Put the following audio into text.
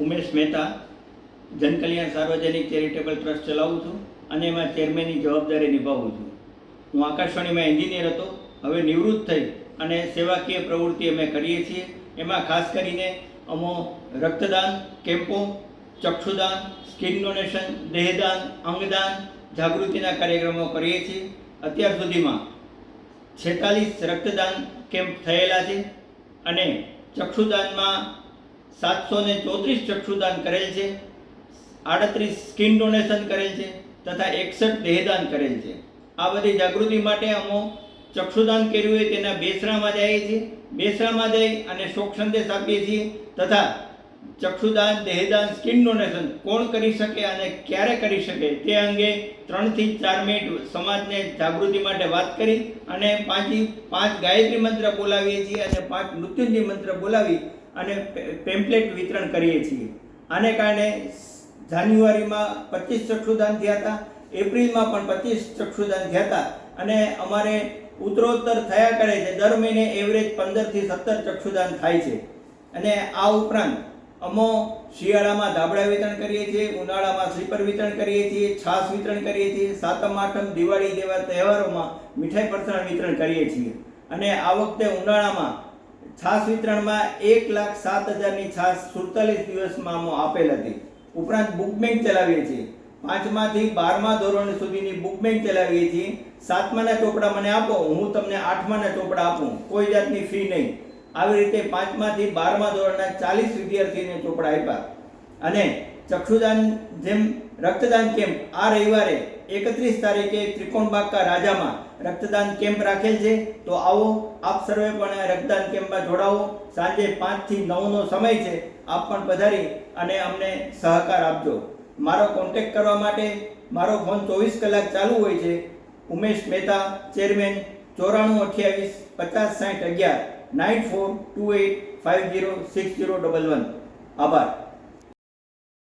ઉમેશ મહેતા જનકલ્યાણ સાર્વજનિક charitable trust ચલાવું છું અને એમાં ચેરમેનની જવાબદારી નિભાવું છું. હું આકાશવાણીમાં એન્જિનિયર હતો, હવે નિવૃત્ત થઈ અને સેવાકીય પ્રવૃત્તિ અમે કરીએ છીએ. એમાં ખાસ કરીને અમો રક્તદાન, કેમ્પો, ચક્ષુદાન, સ્કિન ડોનેશન, દેહદાન, અંગદાન, જાગૃતિના કાર્યક્રમો કરીએ છીએ. અત્યાર સુધીમાં છેતાલીસ રક્તદાન કેમ્પ થયેલા છે અને ચક્ષુદાનમાં સાતસો ને ચોત્રીસ ચક્ષુદાન કરેલ છે. આડત્રીસ સ્કિન ડોનેશન કરેલ છે તથા એકસઠ દેહદાન કરેલ છે. આ બધી જાગૃતિ માટે અમો ચક્ષુદાન કર્યું હોય તેના બેસરામાં જઈએ છીએ બેસરામાં જઈ અને શોક સંદેશ આપીએ છીએ તથા ચક્ષુદાન, દેહદાન, સ્કિન ડોનેશન કોણ કરી શકે અને ક્યારે કરી શકે તે અંગે ત્રણથી ચાર મિનિટ સમાજને જાગૃતિ માટે વાત કરી અને પાંચી પાંચ ગાયત્રી મંત્ર બોલાવીએ છીએ અને પાંચ મૃત્યુંજય મંત્ર બોલાવી અને પેમ્પલેટ વિતરણ કરીએ છીએ. આને કારણે જાન્યુઆરીમાં પચીસ ચક્ષુદાન થયા હતા, એપ્રિલમાં પણ પચીસ ચક્ષુદાન થયા હતા અને અમારે ઉત્તરોત્તર થયા કરે છે. દર મહિને એવરેજ પંદરથી સત્તર ચક્ષુદાન થાય છે. અને આ ઉપરાંત અમો શિયાળામાં ધાબળા વિતરણ કરીએ છીએ, ઉનાળામાં સ્લીપર વિતરણ કરીએ છીએ, છાશ વિતરણ કરીએ છીએ, સાતમ, આઠમ, દિવાળી જેવા તહેવારોમાં મીઠાઈ પરસણ વિતરણ કરીએ છીએ. અને આ વખતે ઉનાળામાં છાશ વિતરણમાં એક લાખ સાત હજારની છાશ સુડતાલીસ દિવસમાં આપેલ હતી. ઉપરાંત બુક ચલાવીએ છીએ. પાંચમાથી બારમા ધોરણ સુધીની બુક ચલાવીએ છીએ. સાતમાના ચોપડા મને આપો, હું તમને આઠમાના ચોપડા આપું. કોઈ જાતની ફી નહીં. આવી રીતે પાંચમાંથી બારમા ધોરણના ચાલીસ વિદ્યાર્થીને ચોપડા આપ્યા. અને ચક્ષુદાન જેમ રક્તદાન કેમ્પ આ રવિવારે એકત્રીસ તારીખે ત્રિકોણબાગકા રાજામાં રક્તદાન કેમ્પ રાખેલ છે. તો આવો, આપ સર્વે પણ રક્તદાન કેમ્પમાં જોડાવો. સાંજે પાંચથી નવનો સમય છે. આપ પણ પધારી અને અમને સહકાર આપજો. મારો કોન્ટેક્ટ કરવા માટે મારો ફોન ચોવીસ કલાક ચાલુ હોય છે. ઉમેશ મહેતા ચેરમેન ચોરાણું અઠ્યાવીસ, પચાસ સાઠ અગિયાર, nine four two eight five zero six zero double one. આભાર.